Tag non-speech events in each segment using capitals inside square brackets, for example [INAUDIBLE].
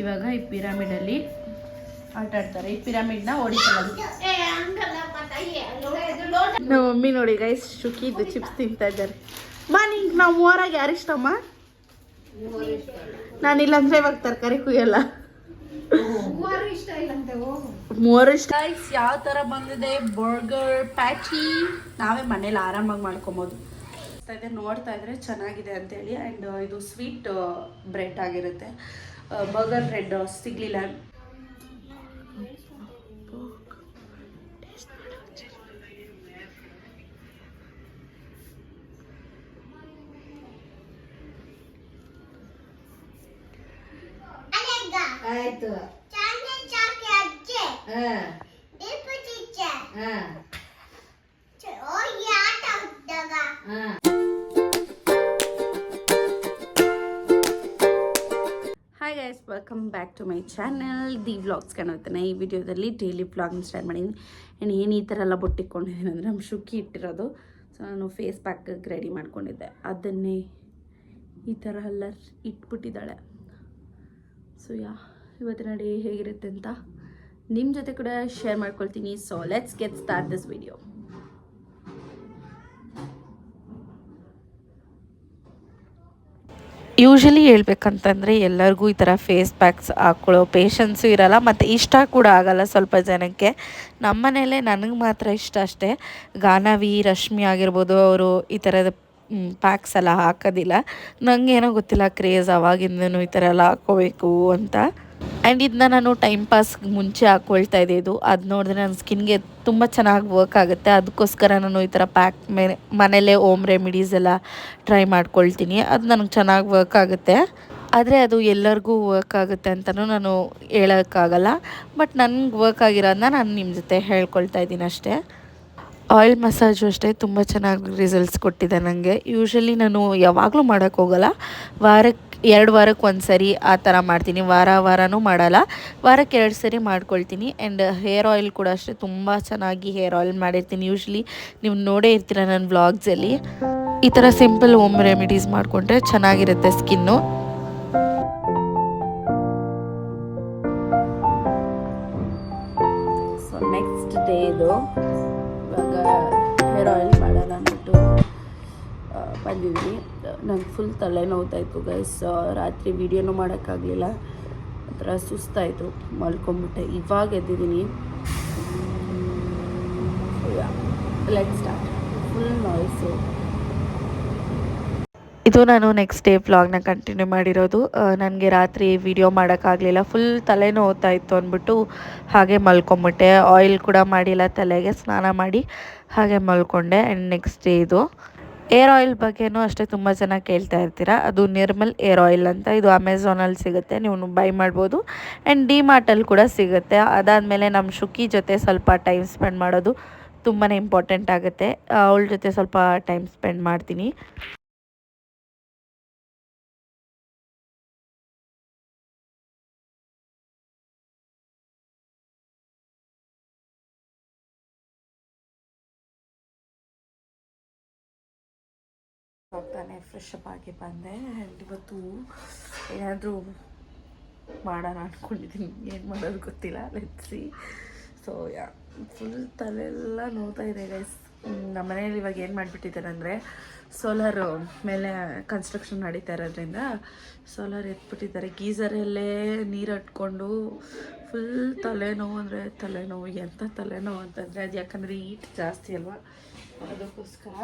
ಇವಾಗ ಈ ಪಿರಾಮಿಡಲ್ಲಿ ಆಟ ಆಡ್ತಾರೆ. ಈ ಪಿರಾಮಿಡ್ನ ಓಡಿಸಲ್ಲ ನಮ್ಮ ಮಮ್ಮಿ ನೋಡಿ ಗೈಸ್ ಶುಕಿದ್ದು ಚಿಪ್ಸ್ ತಿಂತಾ ಇದ್ದಾರೆ. ಮಾ ನಿಂಗೆ ನಾವು ಮೂವರಾಗ ಯಾರು ಇಷ್ಟಮ್ಮ? ನಾನು ಇಲ್ಲಾಂದ್ರೆ ಇವಾಗ ತರಕಾರಿ ಕುಯ್ಯಲ್ಲ. ಮೂವರು ಇಷ್ಟ. ಯಾವ ತರ ಬಂದಿದೆ? ಬರ್ಗರ್ ಪ್ಯಾಟಿ ನಾವೇ ಮನೇಲಿ ಆರಾಮಾಗಿ ಮಾಡ್ಕೊಬೋದು. ಇದೆ ನೋಡ್ತಾ ಇದ್ರೆ ಚೆನ್ನಾಗಿದೆ ಅಂತೇಳಿ. ಆ್ಯಂಡ್ ಇದು ಸ್ವೀಟ್ ಬ್ರೆಡ್ ಆಗಿರುತ್ತೆ. ಬರ್ಗರ್ ಬ್ರೆಡ್ ಸಿಗ್ಲಿಲ್ಲ ಆಯ್ತು. ಹಾ. ಹಾ. ಹಾ. Hi guys welcome back to my channel the vlogs ಕಾಣುತ್ತಾನೆ ಈ ವಿಡಿಯೋದಲ್ಲಿ ಡೈಲಿ ವ್ಲಾಗ್ನ ಸ್ಟಾರ್ಟ್ ಮಾಡಿದ್ದೀನಿ ಆ್ಯಂಡ್ ಏನು ಈ ಥರ ಎಲ್ಲ ಬೊಟ್ಟಿಕೊಂಡಿದ್ದೀನಿ ಅಂದರೆ ನಮ್ಮ ಶುಕ್ಕಿ ಇಟ್ಟಿರೋದು. ಸೊ ನಾನು ಫೇಸ್ ಪ್ಯಾಕ್ ರೆಡಿ ಮಾಡ್ಕೊಂಡಿದ್ದೆ. ಅದನ್ನೇ ಈ ಥರ ಎಲ್ಲ ಇಟ್ಬಿಟ್ಟಿದ್ದಾಳೆ. ಸೊ ಯಾ, ಇವತ್ತಿನ ಡೇ ಹೇಗಿರುತ್ತೆ ಅಂತ ನಿಮ್ಮ ಜೊತೆ ಕೂಡ ಶೇರ್ ಮಾಡ್ಕೊಳ್ತೀನಿ. So let's get start this video usually ಹೇಳ್ಬೇಕಂತಂದರೆ ಎಲ್ಲರಿಗೂ ಈ ಥರ ಫೇಸ್ ಪ್ಯಾಕ್ಸ್ ಹಾಕ್ಕೊಳ್ಳೋ ಪೇಷನ್ಸು ಇರಲ್ಲ, ಮತ್ತು ಇಷ್ಟ ಕೂಡ ಆಗಲ್ಲ ಸ್ವಲ್ಪ ಜನಕ್ಕೆ. ನಮ್ಮ ಮನೇಲೆ ನನಗೆ ಮಾತ್ರ ಇಷ್ಟ ಅಷ್ಟೇ. ಗಾನವಿ ರಶ್ಮಿ ಆಗಿರ್ಬೋದು ಅವರು ಈ ಥರದ ಪ್ಯಾಕ್ಸ್ ಎಲ್ಲ ಹಾಕೋದಿಲ್ಲ. ನನಗೇನೋ ಗೊತ್ತಿಲ್ಲ ಕ್ರೇಜ್ ಅವಾಗಿಂದನೂ ಈ ಥರ ಎಲ್ಲ ಹಾಕ್ಕೋಬೇಕು ಅಂತ. ಆ್ಯಂಡ್ ಇದನ್ನ ನಾನು ಟೈಮ್ ಪಾಸ್ ಮುಂಚೆ ಹಾಕ್ಕೊಳ್ತಾ ಇದ್ದೆ ಇದು ಅದು ನೋಡಿದ್ರೆ ನನ್ನ ಸ್ಕಿನ್ಗೆ ತುಂಬ ಚೆನ್ನಾಗಿ ವರ್ಕ್ ಆಗುತ್ತೆ. ಅದಕ್ಕೋಸ್ಕರ ನಾನು ಈ ಥರ ಪ್ಯಾಕ್ ಮನೇಲೇ ಓಮ್ ರೆಮಿಡೀಸ್ ಎಲ್ಲ ಟ್ರೈ ಮಾಡ್ಕೊಳ್ತೀನಿ. ಅದು ನನಗೆ ಚೆನ್ನಾಗಿ ವರ್ಕ್ ಆಗುತ್ತೆ. ಆದರೆ ಅದು ಎಲ್ಲರಿಗೂ ವರ್ಕ್ ಆಗುತ್ತೆ ಅಂತಲೂ ನಾನು ಹೇಳೋಕ್ಕಾಗಲ್ಲ. ಬಟ್ ನನಗೆ ವರ್ಕ್ ಆಗಿರೋದನ್ನ ನಾನು ನಿಮ್ಮ ಜೊತೆ ಹೇಳ್ಕೊಳ್ತಾ ಇದ್ದೀನಿ ಅಷ್ಟೇ. ಆಯಿಲ್ ಮಸಾಜು ಅಷ್ಟೇ ತುಂಬ ಚೆನ್ನಾಗಿ ರಿಸಲ್ಟ್ಸ್ ಕೊಟ್ಟಿದೆ ನನಗೆ ಯೂಶಲಿ ನಾನು ಯಾವಾಗಲೂ ಮಾಡೋಕ್ಕೋಗಲ್ಲ ವಾರಕ್ಕೆ ಎರಡು ವಾರಕ್ಕೆ ಒಂದು ಸರಿ ಆ ಥರ ಮಾಡ್ತೀನಿ. ವಾರ ವಾರನೂ ಮಾಡಲ್ಲ. ವಾರಕ್ಕೆ ಎರಡು ಸರಿ ಮಾಡ್ಕೊಳ್ತೀನಿ. ಆ್ಯಂಡ್ ಹೇರ್ ಆಯಿಲ್ ಕೂಡ ಅಷ್ಟೇ, ತುಂಬ ಚೆನ್ನಾಗಿ ಹೇರ್ ಆಯಿಲ್ ಮಾಡಿರ್ತೀನಿ. ಯೂಶ್ವಲಿ ನೀವು ನೋಡೇ ಇರ್ತೀರ ನನ್ನ ಬ್ಲಾಗ್ಸಲ್ಲಿ ಈ ಥರ ಸಿಂಪಲ್ ಹೋಮ್ ರೆಮಿಡೀಸ್ ಮಾಡಿಕೊಂಡ್ರೆ ಚೆನ್ನಾಗಿರುತ್ತೆ ಸ್ಕಿನ್ನು ಸೊ ನೆಕ್ಸ್ಟ್ ಡೇ ಇವಾಗ ಹೇರ್ ಆಯಿಲ್ ಮಾಡೋಣ ಅಂದ್ಬಿಟ್ಟು ಬಂದಿದ್ವಿ ನಂಗೆ ಫುಲ್ ತಲೆನೋವ್ತಾಯಿತ್ತು ಗೈಸ್ ರಾತ್ರಿ ವೀಡಿಯೋನೂ ಮಾಡೋಕ್ಕಾಗಲಿಲ್ಲ. ಒಂಥರ ಸುಸ್ತಾಯಿತು, ಮಲ್ಕೊಂಬಿಟ್ಟೆ. ಇವಾಗ ಎದ್ದಿದ್ದೀನಿ. ಲೆಟ್ ಸ್ಟಾರ್ಟ್ ಫುಲ್ ನಾಯ್ಸು ಇದು ನಾನು ನೆಕ್ಸ್ಟ್ ಡೇ ವ್ಲಾಗ್ನ ಕಂಟಿನ್ಯೂ ಮಾಡಿರೋದು. ನನಗೆ ರಾತ್ರಿ ವಿಡಿಯೋ ಮಾಡೋಕ್ಕಾಗಲಿಲ್ಲ. ಫುಲ್ ತಲೆ ಓದ್ತಾ ಇತ್ತು ಅಂದ್ಬಿಟ್ಟು ಹಾಗೆ ಮಲ್ಕೊಂಬಿಟ್ಟೆ. ಆಯಿಲ್ ಕೂಡ ಮಾಡಿಲ್ಲ ತಲೆಗೆ, ಸ್ನಾನ ಮಾಡಿ ಹಾಗೆ ಮಲ್ಕೊಂಡೆ. ಆ್ಯಂಡ್ ನೆಕ್ಸ್ಟ್ ಡೇ ಇದು. ಏರ್ ಆಯಿಲ್ ಬಗ್ಗೆನೂ ಅಷ್ಟೇ ತುಂಬ ಜನ ಕೇಳ್ತಾ ಇರ್ತೀರ. ಅದು ನಿರ್ಮಲ್ ಏರ್ ಆಯಿಲ್ ಅಂತ. ಇದು ಅಮೆಝಾನಲ್ಲಿ ಸಿಗುತ್ತೆ. ನೀವು ಬೈ ಮಾಡ್ಬೋದು. ಆ್ಯಂಡ್ ಡಿ ಮಾರ್ಟಲ್ಲಿ ಕೂಡ ಸಿಗುತ್ತೆ. ಅದಾದಮೇಲೆ ನಮ್ಮ ಶುಕಿ ಜೊತೆ ಸ್ವಲ್ಪ ಟೈಮ್ ಸ್ಪೆಂಡ್ ಮಾಡೋದು ತುಂಬಾ ಇಂಪಾರ್ಟೆಂಟ್ ಆಗುತ್ತೆ. ಅವಳ ಜೊತೆ ಸ್ವಲ್ಪ ಟೈಮ್ ಸ್ಪೆಂಡ್ ಮಾಡ್ತೀನಿ. ಹೋಗ್ತಾನೆ ಫ್ರೆಶ್ ಅಪ್ ಆಗಿ ಬಂದೆ. ಆ್ಯಂಡ್ ಇವತ್ತು ಏನಾದರೂ ಮಾಡೋಣ ಅಂದ್ಕೊಂಡಿದ್ದೀನಿ ಏನು ಮಾಡೋದು ಗೊತ್ತಿಲ್ಲ. Let's see so yeah full ತಲೆಲ್ಲ ನೋಡ್ತಾ ಇದೆ ಗೈಸ್ ನಮ್ಮ ಮನೇಲಿ ಇವಾಗ ಏನು ಮಾಡಿಬಿಟ್ಟಿದ್ದಾರೆ ಅಂದರೆ ಸೋಲಾರ್ ಮೇಲೆ ಕನ್ಸ್ಟ್ರಕ್ಷನ್ ನಡೀತಾ ಇರೋದ್ರಿಂದ ಸೋಲಾರ್ ಎತ್ಬಿಟ್ಟಿದ್ದಾರೆ. ಗೀಸರಲ್ಲೇ ನೀರು ಹಟ್ಕೊಂಡು ಫುಲ್ ತಲೆನೋವು ಅಂದರೆ ತಲೆನೋವು. ಎಂಥ ತಲೆನೋವು ಅಂತಂದರೆ ಅದು ಯಾಕಂದರೆ ಈಟ್ ಜಾಸ್ತಿ ಅಲ್ವಾ? ಅದಕ್ಕೋಸ್ಕರ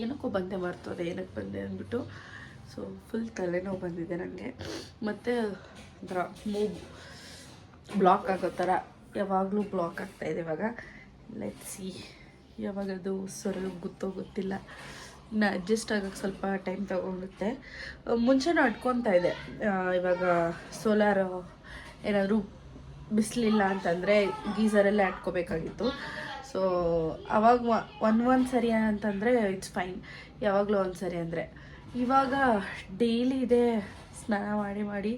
ಏನಕ್ಕೋ ಬಂದೆ ಮರ್ತೋದೆ ಏನಕ್ಕೆ ಬಂದೆ ಅಂದ್ಬಿಟ್ಟು. ಸೊ ಫುಲ್ ತಲೆನೋವು ಬಂದಿದೆ ನನಗೆ ಮತ್ತು ಒಂಥರ ಮೂಗು ಬ್ಲಾಕ್ ಆಗೋ ಥರ ಯಾವಾಗಲೂ ಬ್ಲಾಕ್ ಆಗ್ತಾಯಿದೆ ಇವಾಗ. ಲೆಟ್ ಸಿ ಯಾವಾಗ ಅದು ಸೊರಗು ಗೊತ್ತೋ ಗೊತ್ತಿಲ್ಲ. ಇನ್ನು ಅಡ್ಜಸ್ಟ್ ಆಗೋಕ್ಕೆ ಸ್ವಲ್ಪ ಟೈಮ್ ತಗೊಂಡುತ್ತೆ ಮುಂಚೆನೂ ಅಟ್ಕೊತಾ ಇದೆ ಇವಾಗ ಸೋಲಾರ್ ಏನಾದರೂ ಬಿಸಿಲಿಲ್ಲ ಅಂತಂದರೆ ಗೀಸರಲ್ಲೇ ಅಟ್ಕೋಬೇಕಾಗಿತ್ತು ಸೊ ಅವಾಗ ಒನ್ ಒಂದು ಸರಿ ಅಂತಂದರೆ ಇಟ್ಸ್ ಫೈನ್ ಯಾವಾಗಲೂ ಒಂದು ಸರಿ ಅಂದರೆ. ಇವಾಗ ಡೈಲಿ ಇದೆ ಸ್ನಾನ ಮಾಡಿ ಮಾಡಿ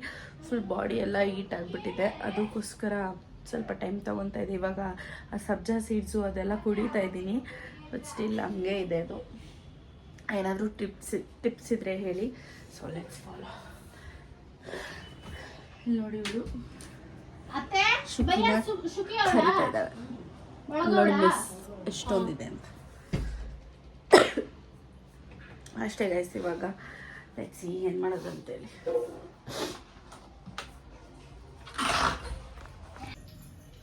ಫುಲ್ ಬಾಡಿ ಎಲ್ಲ ಹೀಟ್ ಆಗಿಬಿಟ್ಟಿದೆ. ಅದಕ್ಕೋಸ್ಕರ ಸ್ವಲ್ಪ ಟೈಮ್ ತೊಗೊತಾ ಇದೆ ಇವಾಗ ಆ ಸಬ್ಜಾ ಸೀಡ್ಸು ಅದೆಲ್ಲ ಕುಡಿತಾ ಇದ್ದೀನಿ. ಬಟ್ ಸ್ಟಿಲ್ ಹಂಗೆ ಇದೆ ಅದು. ಏನಾದರೂ ಟಿಪ್ಸ್ ಟಿಪ್ಸ್ ಇದ್ದರೆ ಹೇಳಿ. ಸೊ ಲೆಟ್ಸ್ ಫಾಲೋ ನೋಡಿ ಇವರು? ಕರಿತಾ ಇದ್ದಾವೆ? ನೋಡಿ ಮಿಸ್ ಎಷ್ಟೊಂದಿದೆ ಅಂತ. ಅಷ್ಟೇ ಗೈಸ್ ಇವಾಗ ಲೆಟ್ಸಿ ಏನು ಮಾಡೋದು ಅಂತೇಳಿ.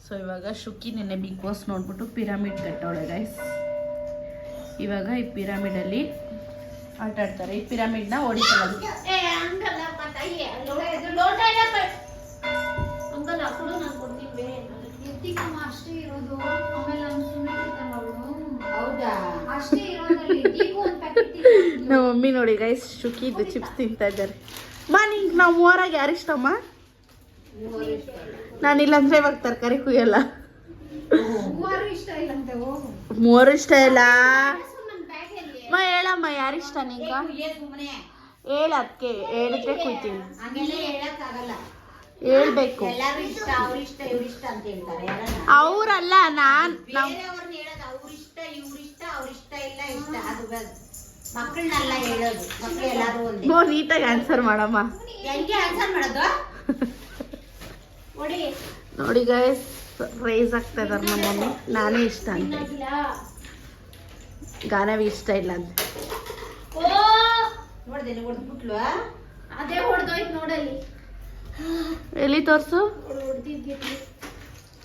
ಸೊ ಇವಾಗ ಶುಕಿ ನಿನ್ನೆ ಬಿಗ್ ಬಾಸ್ ನೋಡ್ಬಿಟ್ಟು ಪಿರಾಮಿಡ್ ಕಟ್ಟೋಳೆ ಗೈಸ್ ಇವಾಗ ಈ ಪಿರಾಮಿಡಲ್ಲಿ ಆಟ ಆಡ್ತಾರೆ. ಈ ಪಿರಾಮಿಡ್ನ ಹೊಡಿಕೊಳ್ಳೋದು ಏ, ಎತ್ತಿಕಮ್ಮ ಅಷ್ಟೇ ಇರೋದು. ಆಮೇಲೆ ನಾನು ಸುಮ್ಮನೆ ಅವಳು. ಹೌದಾ? ಅಷ್ಟೇ ಇರೋದ್ರಲ್ಲಿ ದೀಪು ಒಂದು ಪ್ಯಾಕೆಟ್ ನಮ್ಮ ಮಮ್ಮಿ ನೋಡಿ ಗೈಸ್ ಶುಕಿದು ಚಿಪ್ಸ್ ತಿಂತಾ ಇದ್ದಾರೆ. ಮಾ ನಿಂಗೆ ನಾವು ಮೂವರಾಗ ಯಾರಿಷ್ಟಮ್ಮ? ನಾನು ಇಲ್ಲಂದ್ರೆ ಇವಾಗ ತರಕಾರಿ ಕುಯ್ಯಲ್ಲ. ಮೂವರು ಇಷ್ಟ ಇಲ್ಲಂತೆ ಮೂವರು ಇಷ್ಟ ಇಲ್ಲ. ಅಮ್ಮ ಹೇಳಮ್ಮ ಯಾರಿಷ್ಟ ನಿಂಗ? ಹೇಳ ಅದಕ್ಕೆ ಹೇಳಿದ್ರೆ ಕುಯ್ತೀನಿ. ಹೇಳ್ಬೇಕು. ಅವರಲ್ಲ ಇಷ್ಟ ಅವ್ರ ಇಷ್ಟ ಇಷ್ಟ ಅಂತ ಹೇಳ್ತಾರೆ ಯಾರನ್ನ? ಅವ್ರಲ್ಲ ನಾನ್ ನಾವು ನೀಟಾಗಿ ಆನ್ಸರ್ ಮಾಡಮ್ಮ. ನೋಡಿ ಗೈಸ್ ರೈಸ್ ಆಗ್ತಾ ಇದಾರೆ ನಮ್ಮಮ್ಮ ನಾನೇ ಇಷ್ಟ ಅಂತ. ಗಾನವಿ ಇಷ್ಟ ಇಲ್ಲ ಅಂತ. ನೋಡ್ದೆ ಹೊಡ್ಬಿಟ್ಲು ಅದೇ ಹೊಡೆದೋಯ್ತು ನೋಡಲ್ಲಿ. ಎಲ್ಲಿ ತೋರ್ಸು?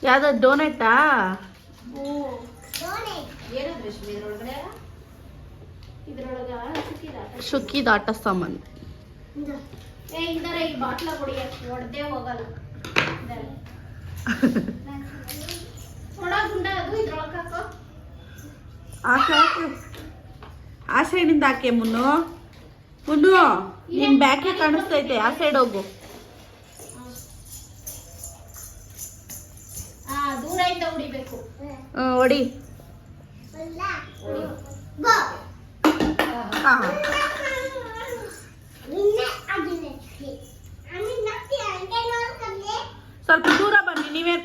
ಯಾವ್ದು ಡೋನೆಟಾ ಶುಕಿದ ಆಟ ಸಾಮಾನು. ಹಾಕೋ ಆ ಸೈಡಿಂದ ಆಕೆ ಮುನ್ನು. ಮುನ್ನು, ನಿನ್ ಬ್ಯಾಕೆ ಕಾಣಿಸ್ತೈತೆ, ಆ ಸೈಡ್ ಹೋಗು. ದೂರದಿಂದ ಹೊಡಿಬೇಕು. ಹೊಡಿ. ಸ್ವಲ್ಪ ದೂರ ಬನ್ನಿ ನೀವೇ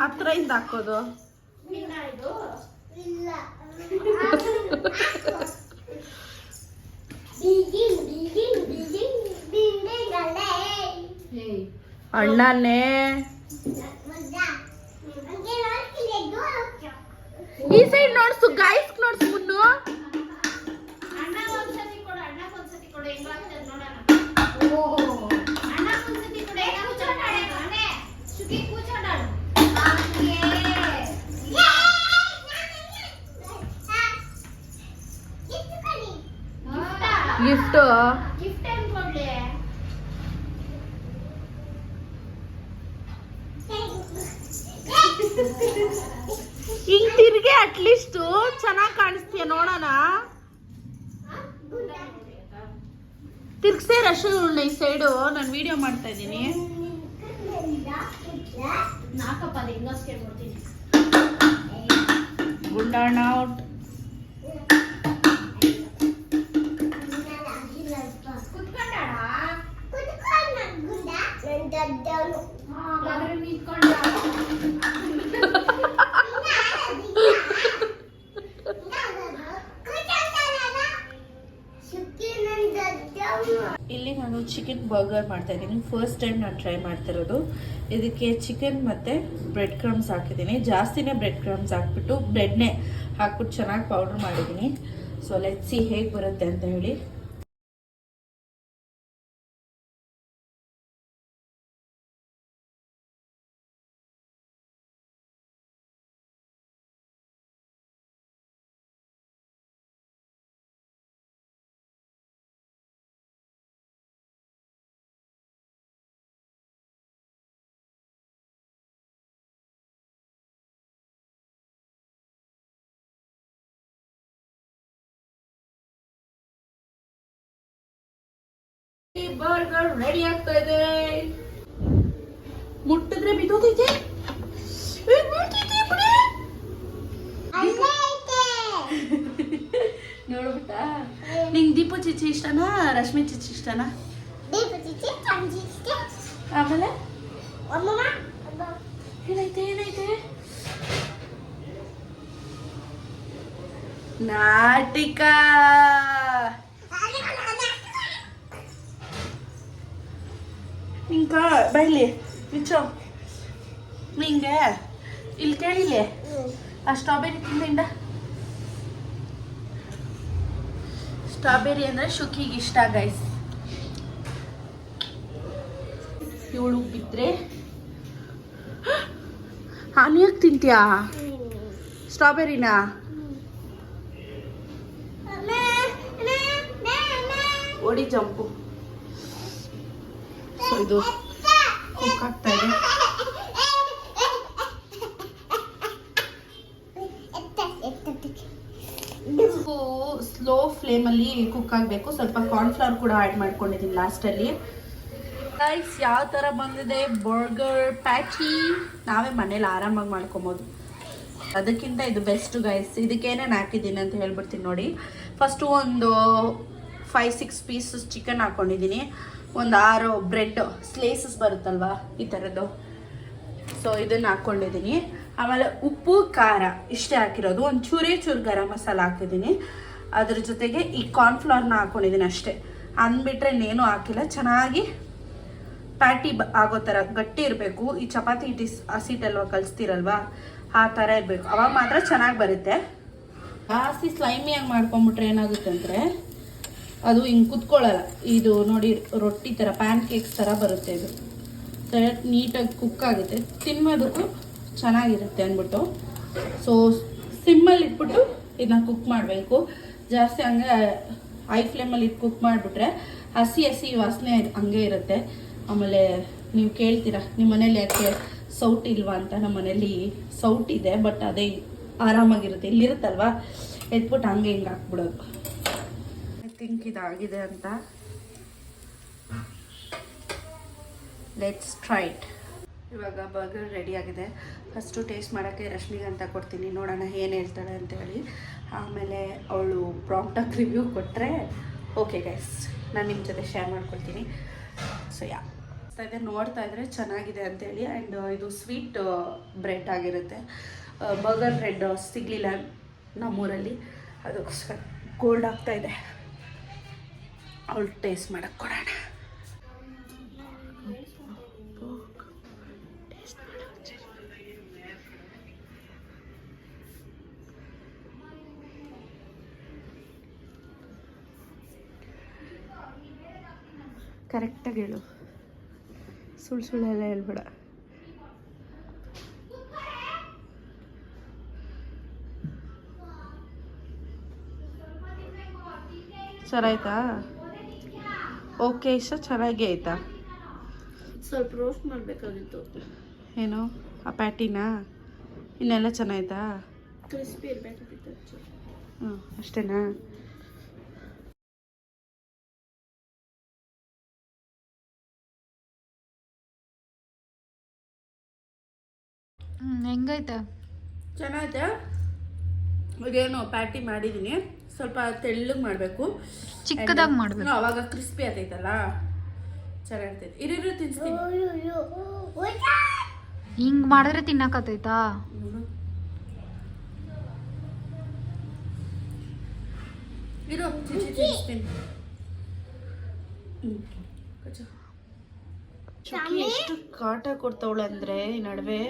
ಹತ್ರದಿಂದ ಹಾಕೋದು. ಅಣ್ಣನೇ. ಈ ಸೈಡ್ ನೋಡ್ಸು ಗಾಯ್ಸ್ ನೋಡ್ಸು ಮುನ್ನು ಅಣ್ಣ ಒಂದ್ಸತಿ ಕೊಡು ಅಣ್ಣ ಒಂದ್ಸತಿ ಕೊಡು ಹೆಂಗ್ ಆಗ್ತದೆ ನೋಡೋಣ ಅಣ್ಣ ಒಂದ್ಸತಿ ಕೊಡು ಏ, ಕೂತ್ಕೊಂಡಾಳೆ ಮನೆ ಶುಕಿ ಕೂತ್ಕೊಂಡಾಳು ಗಿಫ್ಟ್ ಗಿಫ್ಟ್ ಏನ್ ಕೊಡ್ಲಿ ಹಿಂಗ್ ತಿರ್ಗಿ ಅಟ್ಲೀಸ್ಟ್ ಚೆನ್ನಾಗ್ ಕಾಣಿಸ್ತೀಯ ನೋಡೋಣ? ತಿರ್ಗ್ಸೇ ರಶ್ ಈ ಸೈಡು ನಾನು ವಿಡಿಯೋ ಮಾಡ್ತಾ ಇದ್ದೀನಿ. ಗುಂಡಾಣ ಔಟ್ ಇಲ್ಲಿ ನಾನು ಚಿಕನ್ ಬರ್ಗರ್ ಮಾಡ್ತಾ ಇದ್ದೀನಿ. ಫಸ್ಟ್ ಟೈಮ್ ನಾನು ಟ್ರೈ ಮಾಡ್ತಿರೋದು. ಇದಕ್ಕೆ ಚಿಕನ್ ಮತ್ತು ಬ್ರೆಡ್ ಕ್ರಮ್ಸ್ ಹಾಕಿದ್ದೀನಿ. ಜಾಸ್ತಿನೇ ಬ್ರೆಡ್ ಕ್ರಮ್ಸ್ ಹಾಕ್ಬಿಟ್ಟು ಬ್ರೆಡ್ನೇ ಹಾಕ್ಬಿಟ್ಟು ಚೆನ್ನಾಗಿ ಪೌಡ್ರ್ ಮಾಡಿದ್ದೀನಿ. ಸೊ ಲೆಟ್ಸಿ ಹೇಗೆ ಬರುತ್ತೆ ಅಂತ ಹೇಳಿ. ಬರ್ಗರ್ ರೆಡಿ ಆಗ್ತಾ ಇದೆ ಮುಟ್ಟಿದ್ರೆ ಬಿದ್ದೋದೈತೆ ಏ, ಬೀಳ್ತೈತೆ ಬಿಡಿ. ನೋಡ್ಬಿಟ್ಟಾ ನಿಂಗೆ ದೀಪ ಚಿಚ್ಚಿ ಇಷ್ಟನಾ ರಶ್ಮಿ ಚಿಚ್ಚಿ ಇಷ್ಟನಾ ಆಮೇಲೆ ಏನೈತೆ ಏನೈತೆ ನಾಟಿಕ ಬೈಲಿ ನಿಂಚೋ ನಿಂಗೆ ಇಲ್ಲಿ ಕೇಳಿಲಿ ಆ ಸ್ಟ್ರಾಬೆರಿ ತಿಂದಿಂದ ಸ್ಟ್ರಾಬೆರಿ ಅಂದರೆ ಶುಕಿಗೆ ಇಷ್ಟ ಗೈಸ್ ಇವಳು ಬಿದ್ದರೆ ಹಾನಿ ಯಾಕೆ ತಿಂತೀಯಾ? ಸ್ಟ್ರಾಬೆರಿನಾ ಓಡಿ ಜಂಪು. ಇದು. ಕುಕ್ ಆಗ್ತಾ ಇದೆ ಸ್ಲೋ ಫ್ಲೇಮಲ್ಲಿ ಕುಕ್ ಆಗಬೇಕು. ಸ್ವಲ್ಪ ಕಾರ್ನ್ ಫ್ಲವರ್ ಕೂಡ ಆ್ಯಡ್ ಮಾಡ್ಕೊಂಡಿದ್ದೀನಿ ಲಾಸ್ಟಲ್ಲಿ ಗೈಸ್ ಯಾವ ಥರ ಬಂದಿದೆ? ಬರ್ಗರ್ ಪ್ಯಾಟಿ ನಾವೇ ಮನೇಲಿ ಆರಾಮಾಗಿ ಮಾಡ್ಕೊಬೋದು. ಅದಕ್ಕಿಂತ ಇದು ಬೆಸ್ಟ್ ಗೈಸ್ ಇದಕ್ಕೆ ಏನೇನು ಹಾಕಿದ್ದೀನಿ ಅಂತ ಹೇಳ್ಬಿಡ್ತೀನಿ ನೋಡಿ. ಫಸ್ಟು ಒಂದು ಫೈವ್ ಸಿಕ್ಸ್ ಪೀಸಸ್ ಚಿಕನ್ ಹಾಕ್ಕೊಂಡಿದ್ದೀನಿ ಒಂದು ಆರು ಬ್ರೆಡ್ ಸ್ಲೇಸಸ್ ಬರುತ್ತಲ್ವಾ ಈ ಥರದ್ದು ಸೊ ಇದನ್ನು ಹಾಕ್ಕೊಂಡಿದ್ದೀನಿ ಆಮೇಲೆ ಉಪ್ಪು, ಖಾರ ಇಷ್ಟೇ ಹಾಕಿರೋದು. ಒಂದು ಚೂರೇ ಚೂರು ಗರಂ ಮಸಾಲ ಹಾಕಿದ್ದೀನಿ. ಅದ್ರ ಜೊತೆಗೆ ಈ ಕಾರ್ನ್ಫ್ಲವರ್ನ ಹಾಕ್ಕೊಂಡಿದ್ದೀನಿ ಅಷ್ಟೇ. ಅಂದ್ಬಿಟ್ರೆ ಇನ್ನೇನು ಹಾಕಿಲ್ಲ. ಚೆನ್ನಾಗಿ ಪ್ಯಾಟಿ ಬ ಆಗೋ ಥರ ಗಟ್ಟಿ ಇರಬೇಕು. ಈ ಚಪಾತಿ ಡಿಸ್ ಹಸಿಟ್ಟಲ್ವ ಕಲಿಸ್ತೀರಲ್ವಾ? ಆ ಥರ ಇರಬೇಕು. ಅವಾಗ ಮಾತ್ರ ಚೆನ್ನಾಗಿ ಬರುತ್ತೆ. ಜಾಸ್ತಿ ಸ್ಲೈಮಿಯಾಗಿ ಮಾಡ್ಕೊಂಬಿಟ್ರೆ ಏನಾಗುತ್ತೆ ಅಂದರೆ ಅದು ಹಿಂಗೆ ಕುತ್ಕೊಳ್ಳಲ್ಲ. ಇದು ನೋಡಿ, ರೊಟ್ಟಿ ಥರ ಪ್ಯಾನ್ ಕೇಕ್ಸ್ ಥರ ಬರುತ್ತೆ ಇದು. ನೀಟಾಗಿ ಕುಕ್ ಆಗುತ್ತೆ. ತಿನ್ನೋದಕ್ಕೂ ಚೆನ್ನಾಗಿರುತ್ತೆ ಅಂದ್ಬಿಟ್ಟು ಸೊ ಸಿಮ್ಮಲ್ಲಿ ಇಟ್ಬಿಟ್ಟು ಇದನ್ನ ಕುಕ್ ಮಾಡಬೇಕು. ಜಾಸ್ತಿ ಹಂಗೆ ಹೈ ಫ್ಲೇಮಲ್ಲಿ ಇಟ್ಟು ಕುಕ್ ಮಾಡಿಬಿಟ್ರೆ ಹಸಿ ಹಸಿ ವಾಸನೆ ಹಂಗೆ ಇರುತ್ತೆ. ಆಮೇಲೆ ನೀವು ಕೇಳ್ತೀರಾ, ನಿಮ್ಮ ಮನೇಲಿ ಯಾಕೆ ಸೌಟ್ ಇಲ್ವಾ ಅಂತ? ನಮ್ಮ ಮನೇಲಿ ಸೌಟ್ ಇದೆ ಬಟ್ ಅದೇ ಆರಾಮಾಗಿರುತ್ತೆ. ಇಲ್ಲಿರುತ್ತಲ್ವಾ? ಎತ್ಬಿಟ್ಟು ಹಂಗೆ ಹಿಂಗೆ ಹಾಕ್ಬಿಡೋದು. ಐ ಥಿಂಕ್ ಇದಾಗಿದೆ ಅಂತ. ಲೆಟ್ಸ್ ಟ್ರೈ ಇಟ್ ಇವಾಗ ಬರ್ಗರ್ ರೆಡಿ ಆಗಿದೆ. ಫಸ್ಟು ಟೇಸ್ಟ್ ಮಾಡೋಕ್ಕೆ ರಶ್ಮಿಗೆ ಅಂತ ಕೊಡ್ತೀನಿ. ನೋಡೋಣ ಏನು ಹೇಳ್ತಾಳೆ ಅಂತೇಳಿ ಆಮೇಲೆ ಅವಳು ಪ್ರಾಂಪ್ಟಾಗಿ ರಿವ್ಯೂ ಕೊಟ್ಟರೆ ಓಕೆ ಗೈಸ್ ನಾನು ನಿಮ್ಮ ಜೊತೆ ಶೇರ್ ಮಾಡ್ಕೊಳ್ತೀನಿ. ಸೊ ಯಾ ಇದೆ ನೋಡ್ತಾ ಇದ್ರೆ ಚೆನ್ನಾಗಿದೆ ಅಂತೇಳಿ ಆ್ಯಂಡ್ ಇದು ಸ್ವೀಟ್ ಬ್ರೆಡ್ ಆಗಿರುತ್ತೆ. ಬರ್ಗರ್ ಬ್ರೆಡ್ ಸಿಗಲಿಲ್ಲ ನಮ್ಮೂರಲ್ಲಿ. ಅದಕ್ಕೋಸ್ಕರ ಕೋಲ್ಡ್ ಆಗ್ತಾ ಇದೆ. ಅವಳು ಟೇಸ್ಟ್ ಮಾಡಕ್ಕೆ ಕೊಡೋಣ. ಕರೆಕ್ಟಾಗಿ ಹೇಳು. ಸುಳ್ಳು ಸುಳ್ಳೆಲ್ಲ ಹೇಳ್ಬೇಡ. ಸರ್ ಆಯ್ತಾ? ಓಕೆ ಇಷ್ಟ? ಚೆನ್ನಾಗಿ ಆಯ್ತಾ? ಸ್ವಲ್ಪ ರೋಸ್ಟ್ ಮಾಡಬೇಕಾಗಿತ್ತು. ಏನು? ಆ ಪ್ಯಾಟಿನಾ? ಇನ್ನೆಲ್ಲ ಚೆನ್ನಾಯ್ತಾ? ಕ್ರಿಸ್ಪಿ ಇರಬೇಕಾಗಿತ್ತು ಹ್ಞೂ ಅಷ್ಟೇನಾ? ಹ್ಮ್ ಹೆಂಗೈತೆ ಚೆನ್ನಾಗಿದೆ ಇದೇನು ಪ್ಯಾಟಿ ಮಾಡಿದ್ದೀನಿ ಸ್ವಲ್ಪ ತೆಳ್ಳಗೆ ಮಾಡಬೇಕು. ಚಿಕ್ಕದಾಗಿ ಮಾಡ್ಬೇಕು. ಅವಾಗ ಕ್ರಿಸ್ಪಿ ಆಗ್ತೈತಲ್ಲ? ಚೆನ್ನಾಗಿರ್ತೈತೆ ಇರಿರು ತಿನ್ಸ್ತೀನಿ. ಹಿಂಗ್ ಮಾಡಿದ್ರೆ ತಿನ್ನಕತ್ತೈತಾ. ಇರು. ಕಚ್ಚು. ಚುಕ್ಕಿ ಎಷ್ಟು ಕಾಟ ಕೊಡ್ತಾವಳೆ ಅಂದರೆ ಈ ನಡುವೆ?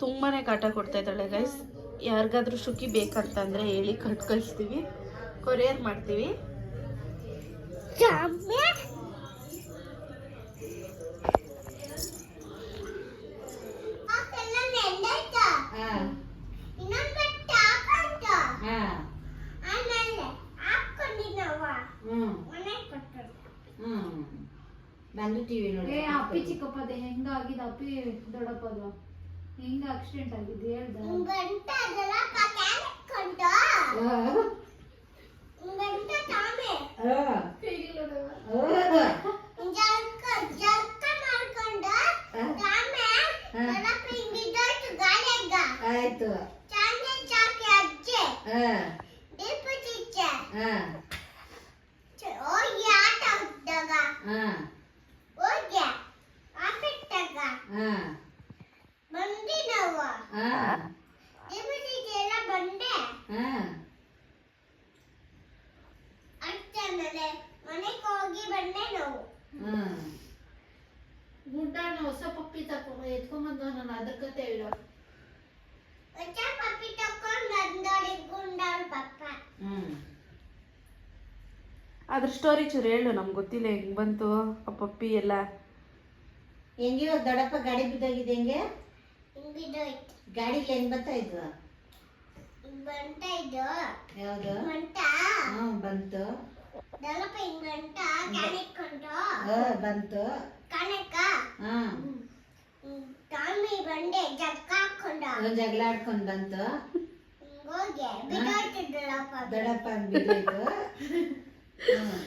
ತುಂಬಾನೇ ಕಾಟ ಕೊಡ್ತಾ ಇದ್ದಾಳೆ ಗೈಸ್ ಯಾರಿಗಾದ್ರೂ ಶುಕಿ ಬೇಕಂತಂದ್ರೆ ಹೇಳಿ ಕಟ್ ಕಳಿಸ್ತೀವಿ. ಕೊರಿಯರ್ ಮಾಡ್ತೀವಿ. ಬಂದು ಟಿವಿ ನೋಡಿ ಏ ಅಪ್ಪಿ ಚಿಕ್ಕಪ್ಪದೆ ಹೆಂಗಾಗಿದ? ಅಪ್ಪಿ ದೊಡ್ಡಪ್ಪದ ಹೆಂಗ ಆಕ್ಸಿಡೆಂಟ್ ಆಗಿದ್ದು ಹೇಳ್ದ? ಆಯ್ತು ಮನೆಗೆ ಹೋಗಿ ಬಂದೆ ನಾವು ಗುಡ್ಡಣ್ಣ ಹೊಸ ಪಪ್ಪಿ ತಕೊ ಎತ್ಕೊಂಬಂದು ನಾನು ಅದ್ರ ಕತೆ ಹೇಳು ಹ್ಮ್ ಅದ್ರ ಸ್ಟೋರಿ ಚೂರು ಹೇಳು ನಮ್ಗೆ ಗೊತ್ತಿಲ್ಲ ಹೆಂಗ್ ಬಂತು ಆ ಪಪ್ಪಿ ಎಲ್ಲ. ಹೆಂಗೆ ಇವಾಗ ದೊಡ್ಡಪ್ಪ ಗಾಡಿ ಬಿದ್ದೋಗಿದೆ ಹೆಂಗೆ? ಗಾಡಿಲಿ ಹೆಂಗ್ ಬರ್ತಾ ಇದ್ವು? ಯಾವ್ದು? ಹ್ಮ್ ಬಂತು? ಆ, ಬಂತು. ಹ್ಮ್. ಒಂದ್ ಜಗಳ ಆಡ್ಕೊಂಡ್ ಬಂತು. ದೊಡ್ಡಪ್ಪ ಬಿದ್ದೋಯ್ತು. [LAUGHS] ಹ್ಮ್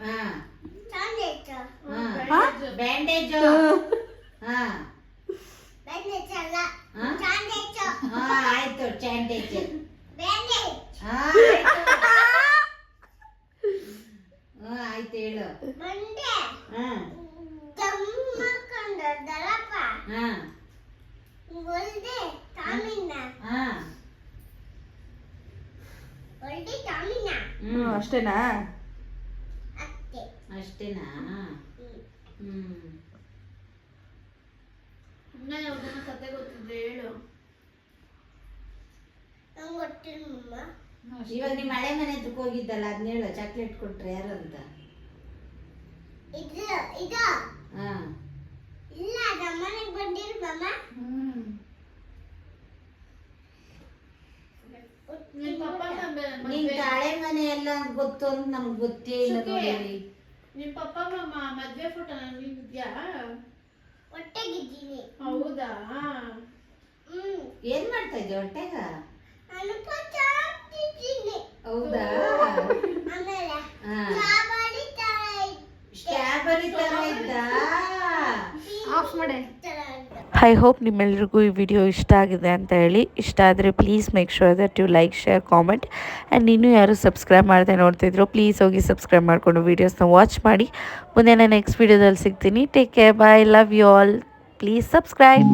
ಹಾ ಬ್ಯಾಂಡೇಜು ಹಾ ಹಾ ಆಯ್ತು ಚಾಂಡೇಜ್ ಹಾ ಆಯ್ತು ಹಾ ಆಯ್ತು ಹೇಳು ಹ್ಮ್ ಹಾ ಹಾ ಹ್ಞೂ ಅಷ್ಟೇನಾ? ಅಷ್ಟೇನಾ? ಹ್ಮ್. ಕತೆ ಗೊತ್ತಿದ್ರೆ ಹೇಳು. ಇವಾಗ ನಿಮ್ಮ ಮಳೆ ಮನೆ ಹತ್ರಕ್ಕೆ ಹೋಗಿದ್ದಲ್ಲ ಅದ್ನ ಹೇಳು ಚಾಕ್ಲೇಟ್ ಕೊಟ್ರೆ ಯಾರು ಅಂತ. ಹಾ. ಇಲ್ಲ ನಮ್ಮನೆಗೆ ಬಂದಿರು ಮಾಮ. ಹ್ಮ್. ಪಪ್ಪ ನಿನ್ ತಾಳೆ ಮನೆ ಎಲ್ಲ ಗೊತ್ತು ಅಂತ ನಮ್ಗೆ ಗೊತ್ತೇ ಇಲ್ಲ ಸುಖಿ. ನೋಡಿರಿ ನಿಮ್ ಪಪ್ಪ ಮಮ್ಮ ಮದ್ವೆ ಫೋಟೋ ನಿದ್ಯಾ ಹೊಟ್ಟೆಗಿದ್ದೀನಿ. ಹೌದಾ? ಹ್ಮ್. ಏನ್ ಮಾಡ್ತಾ ಇದ್ದೆ ಹೊಟ್ಟೆಗ? ನಾನು ಪಚಾಡ್ತಿದ್ದೀನಿ. ಹೌದಾ? ಆಮೇಲೆ ಹಾ. ತರ ಸ್ಟ್ರಾಬೆರಿ ತರ ಇದ್ದ? ಆಫ್ ಮಾಡೆ. ಐ ಹೋಪ್ ನಿಮ್ಮೆಲ್ರಿಗೂ ಈ ವಿಡಿಯೋ ಇಷ್ಟ ಆಗಿದೆ ಅಂತ ಹೇಳಿ. ಇಷ್ಟ ಆದರೆ please make sure that you like share comment and ಇನ್ನೂ ಯಾರು ಸಬ್ಸ್ಕ್ರೈಬ್ ಮಾಡದೆ ನೋಡ್ತಿದ್ರು ಪ್ಲೀಸ್ ಹೋಗಿ ಸಬ್ಸ್ಕ್ರೈಬ್ ಮಾಡಿಕೊಂಡು ವೀಡಿಯೋಸ್ನ ವಾಚ್ ಮಾಡಿ. ಮುಂದೆ ನಾನು ನೆಕ್ಸ್ಟ್ ವೀಡಿಯೋದಲ್ಲಿ ಸಿಗ್ತೀನಿ. Take care bye love you all please subscribe